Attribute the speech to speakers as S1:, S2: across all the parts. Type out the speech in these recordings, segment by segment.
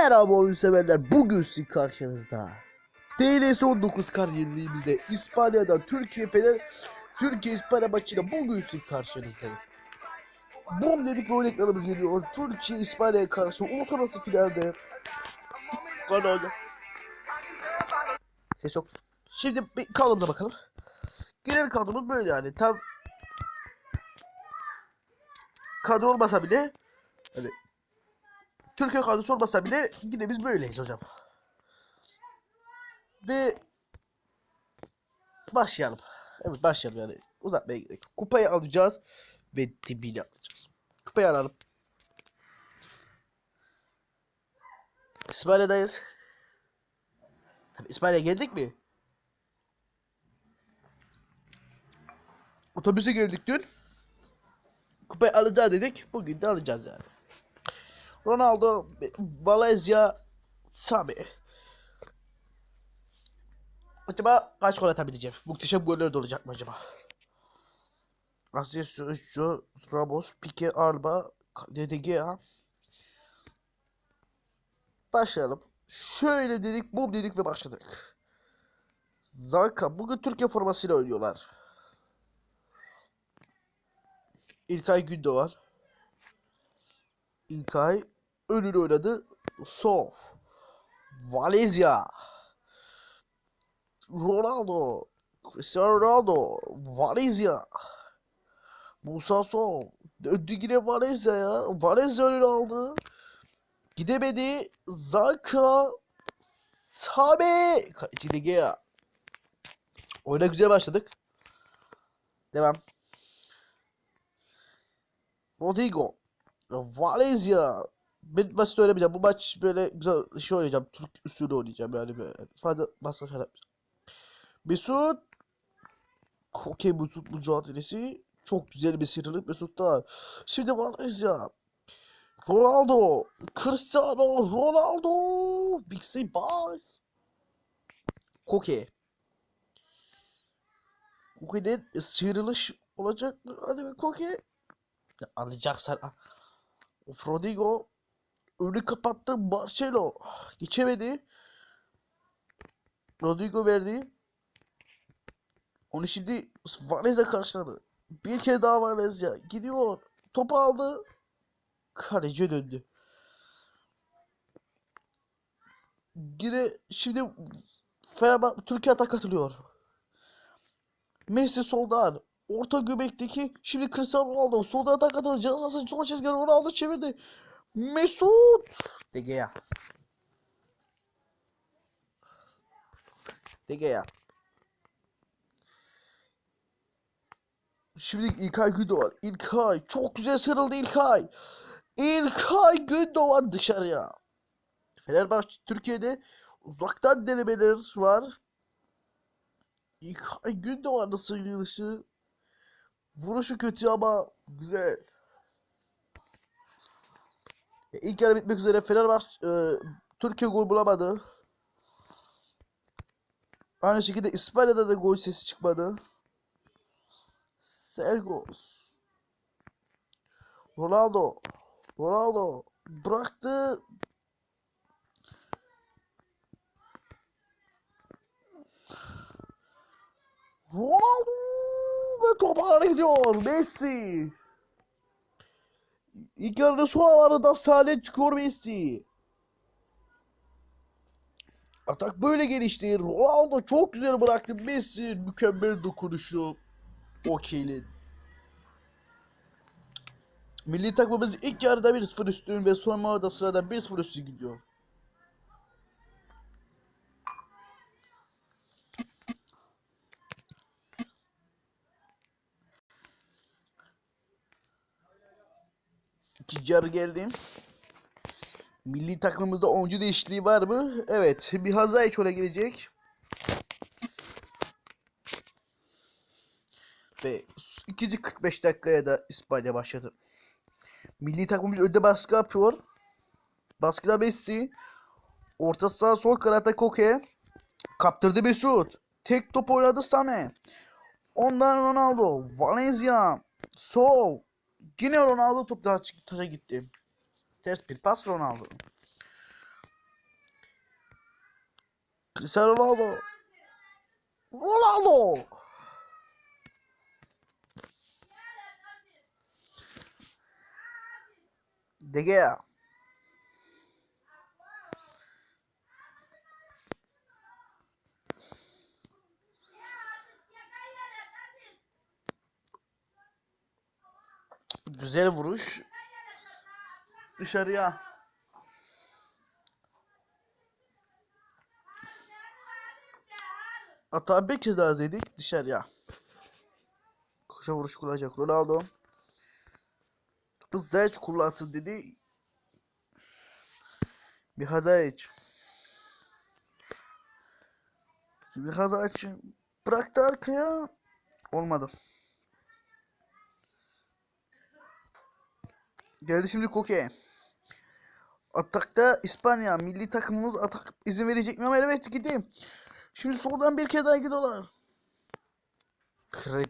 S1: Merhaba oyun severler. Bugün sizin karşınızda. TLS 19 kar yeniliğimizde İspanya'da Türkiye Fener Türkiye İspanya maçıyla bugün sizin karşınızdayım. Bom dedik ve oyun ekranımız geliyor. Türkiye İspanya'ya karşı uluslararası finalde. Kanalda. Ses yok. Şimdi bir kadromuza bakalım. Genel kadromuz böyle yani. Tam kadro olmasa bile hani Türkiye kadrosu olmasa bile yine biz böyleyiz hocam. Ve başlayalım. Evet başlayalım yani. Uzatmaya gerek. Kupayı alacağız ve dibini alacağız. Kupayı alalım. İspanya'dayız. Tabii İspanya'ya geldik mi? Otobüse geldik dün. Kupayı alacağız dedik. Bugün de alacağız yani. Ronaldo, Valencia, Sami. Acaba kaç gol atabileceğim? Muhteşem goller de olacak mı acaba? Asensio, Ramos, Pique, Alba, DDG. Başlayalım. Şöyle dedik, bum dedik ve başladık. Zaka bugün Türkiye formasıyla oynuyorlar. İlkay Gündoğan. İlkay önünü oynadı. Sof. Valencia. Ronaldo. Cristiano Ronaldo. Valencia. Musa Sof. Döndü yine Valencia ya. Valencia önünü aldı. Gidemedi. Zaka. Sabe. Kaleci De Gea. Oyuna güzel başladık. Devam. Rodrigo. Valencia. Ben basit oynamayacağım. Bu maç böyle güzel şey oynayacağım. Türk usulü oynayacağım yani. Böyle. Fazla şey yapmayacağım. Mesut. Okey Mesut mücadelesi. Çok güzel bir sıyrılık Mesut'tan. Şimdi Valencia. Ronaldo. Cristiano Ronaldo. Big Stay Boys. Koke. Koke'den sıyrılış olacak mı? Hadi be Koke. Ya alacaksan Rodrigo önü kapattı Marcelo geçemedi. Rodrigo verdi. Onu şimdi Valencia karşıladı. Bir kere daha Valencia gidiyor. Topu aldı. Kaleci döndü. Yine şimdi Fenerbahçe Türkiye atak katılıyor. Messi soldan. Orta göbekteki şimdi Cristiano Ronaldo solda atak atıldı. Cezası son çizgi Ronaldo çevirdi. Mesut. De Gea. De Gea. Şimdi İlkay Gündoğan. İlkay. Çok güzel sarıldı İlkay. İlkay Gündoğan dışarıya. Fenerbahçe Türkiye'de uzaktan denemeler var. İlkay Gündoğan'ın sıyrılışı. Vuruşu kötü ama güzel. E, İlk yarı bitmek üzere Fenerbahçe e, Türkiye gol bulamadı. Aynı şekilde İspanya'da da gol sesi çıkmadı. Sergos. Ronaldo. Ronaldo bıraktı. Ronaldo top ağlara. Messi. İlk yarının son anlarında sahneye çıkıyor Messi. Atak böyle gelişti. Ronaldo çok güzel bıraktı. Messi mükemmel dokunuşu. Okey'li. Milli takımımız ilk yarıda 1-0 üstün ve son yarıda sırada 1-0 üstün gidiyor. Yarı geldim. Milli takımımızda oyuncu değişikliği var mı? Evet. Bir Hazay öne gelecek. Ve ikinci 45 dakikaya da İspanya başladı. Milli takımımız önde baskı yapıyor. Baskıda Messi. Orta saha sol kanatta Koke. Kaptırdı Mesut. Tek top oynadı Sane. Ondan Ronaldo. Valencia. Sol. Yine Ronaldo top daha taça gitti. Ters bir pas Ronaldo. Cristiano Ronaldo. Ronaldo. De Gea. Güzel vuruş. Dışarıya. Hatta bir kez daha izledik dışarıya. Koşa vuruş kullanacak Ronaldo. Topu Zayç kullansın dedi. Bir Hazayç. Bir Hazayç bıraktı arkaya. Olmadı. Geldi şimdi Koke. Atakta İspanya milli takımımız atak izin verecek mi? Ama evet gitti. Şimdi soldan bir kere daha gidiyorlar. Kre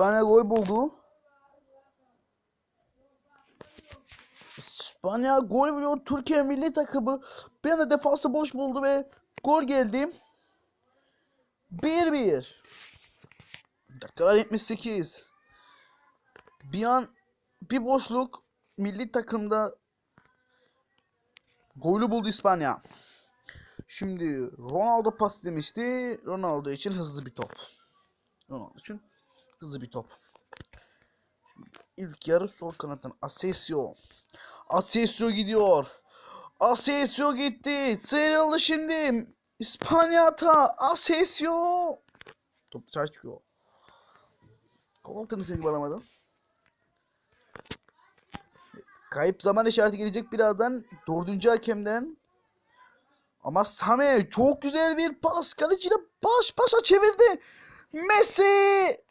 S1: İspanya gol buldu. İspanya gol buluyor. Türkiye milli takımı bir anda defansı boş buldu ve gol geldi. 1-1. Dakikalar 78. Bir an bir boşluk milli takımda golü buldu İspanya. Şimdi Ronaldo pas demişti. Ronaldo için hızlı bir top. Ronaldo için hızlı bir top. İlk yarı sol kanattan Asensio. Asensio gidiyor. Asensio gitti. Sıyrıldı şimdi. İspanya hata. Asensio. Top dışarı çıkıyor. Koltuğunu seni alamadım. Kayıp zaman işareti gelecek birazdan. Dördüncü hakemden. Ama Same çok güzel bir pas. Kaleciyle baş başa çevirdi. Messi.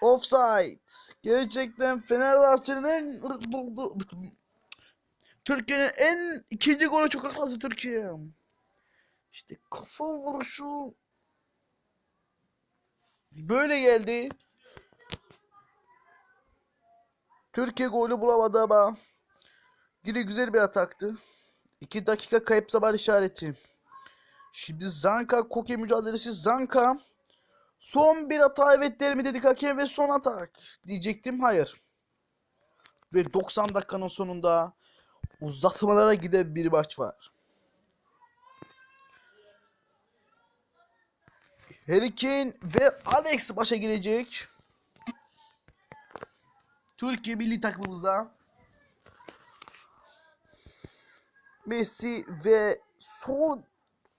S1: Offside. Gerçekten Fenerbahçe'nin en buldu. Türkiye'nin en ikinci golü çok akıllı Türkiye. İşte kafa vuruşu böyle geldi. Türkiye golü bulamadı ama yine güzel bir ataktı. 2 dakika kayıp zaman işareti. Şimdi Zanka Koke mücadelesi Zanka. Son bir hata evet der mi dedik hakem ve son atak diyecektim hayır. Ve 90 dakikanın sonunda uzatmalara giden bir maç var. Harry ve Alex başa girecek. Türkiye milli takımımızda. Messi ve son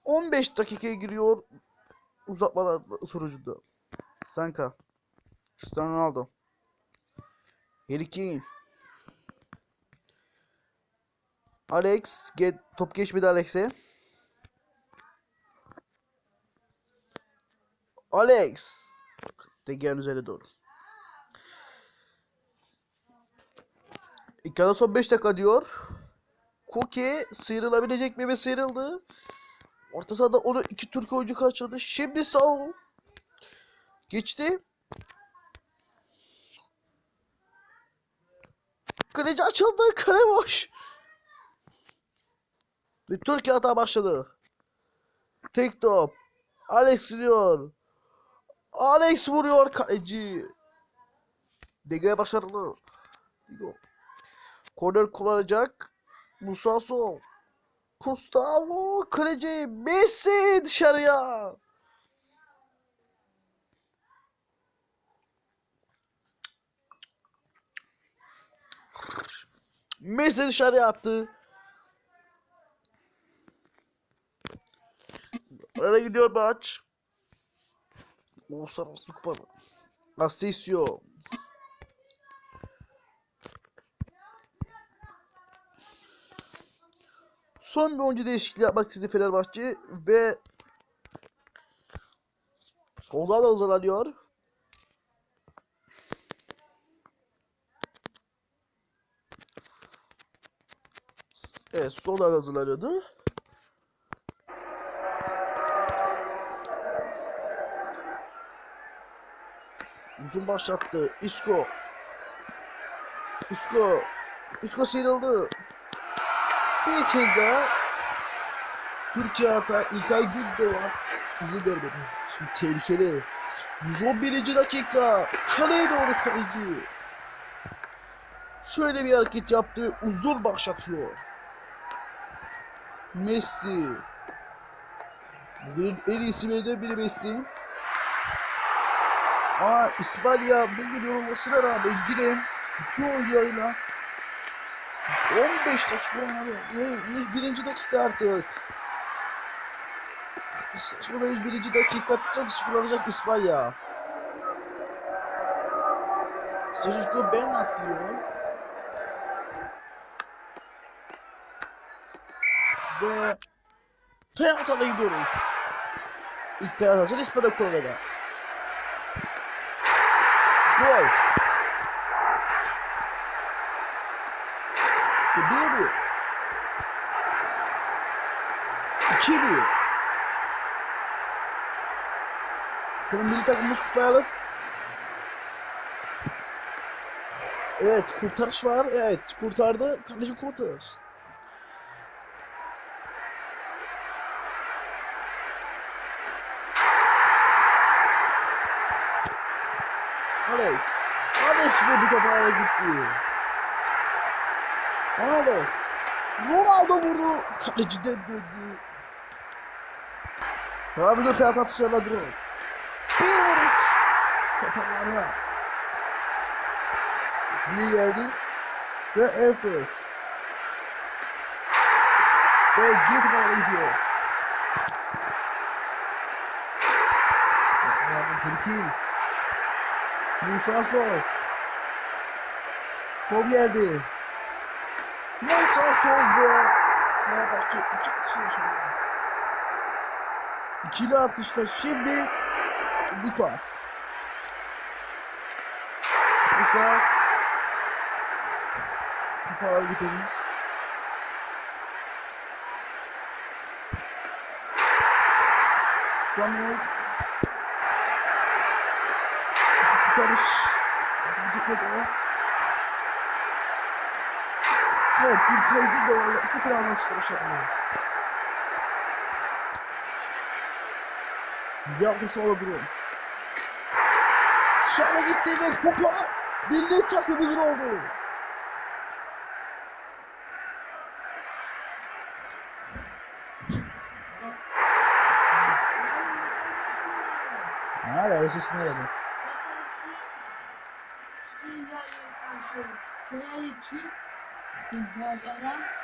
S1: 15 dakikaya giriyor uzatmalar sonucunda. Sanka. Cristiano Ronaldo. Harry Kane. Alex. Get, top geçmedi Alex'e. Alex. Tegerin üzerine doğru. İlk yarıda son 5 dakika diyor. Koke sıyrılabilecek mi ve sıyrıldı. Orta sahada onu iki Türk oyuncu kaçırdı. Şimdi Saul. Geçti. Kaleci açıldı. Kale boş. Ve Türkiye hata başladı. Tek top. Alex vuruyor. Alex vuruyor kaleci. Dege başarılı. Korner kullanacak. Musa Sol. Gustavo kaleci Messi dışarıya. Messi dışarıya attı. Ara gidiyor maç. Uluslararası kupada. Asensio. Son bir oyuncu değişikliği yapmak istedi Fenerbahçe ve solda da hazırlanıyor. Evet, solda da hazırlanıyordu. Uzun başlattı. Isco. Isco. Isco sıyrıldı. Bir kez daha Türkiye hata İlkay Gündoğan izin vermedi. Şimdi tehlikeli. 111. dakika. Kaleye doğru kaleci. Şöyle bir hareket yaptı. Uzun başlatıyor. Messi. Bugünün en iyi isimlerinden biri Messi. Ama İspanya bugün yorulmasına rağmen yine bütün oyuncularıyla 15 dakika oynadı. Ve 101. dakika artık. Saçmada 101. dakika kısa dışı kullanacak İspanya. Sergio Bernat giriyor. Ve penaltıya gidiyoruz. İlk penaltı İspanya Kore'de. Gol. 2-1. Bakalım milli takımımız kupayı Evet kurtarış var. Evet kurtardı. Kaleci kurtarır. Alex. Alex vurdu kapağına gitti. Ronaldo. Ronaldo vurdu. Kaleci de döndü. Abi dur penaltı atışlarına durun. Bir vuruş. Kapaklarda. Biri geldi. Sir Efes. Ve geri kapağına gidiyor. Hırkin. Musa Sol. Sol geldi. Musa Sol ve Fenerbahçe iki atış yaşadı. İkili atışta şimdi Lukas. Lukas. Kupaya gidelim. Tutamıyor. Kurtarış. Gitmedi ama. Evet, bir kaydı da var. İki kulağına çıkmış yapmıyor. Yanlış olabilir. Dışarı gitti ve kupa milli takımımızın oldu. Hala
S2: dünyayı karşı şöyle için dünyaya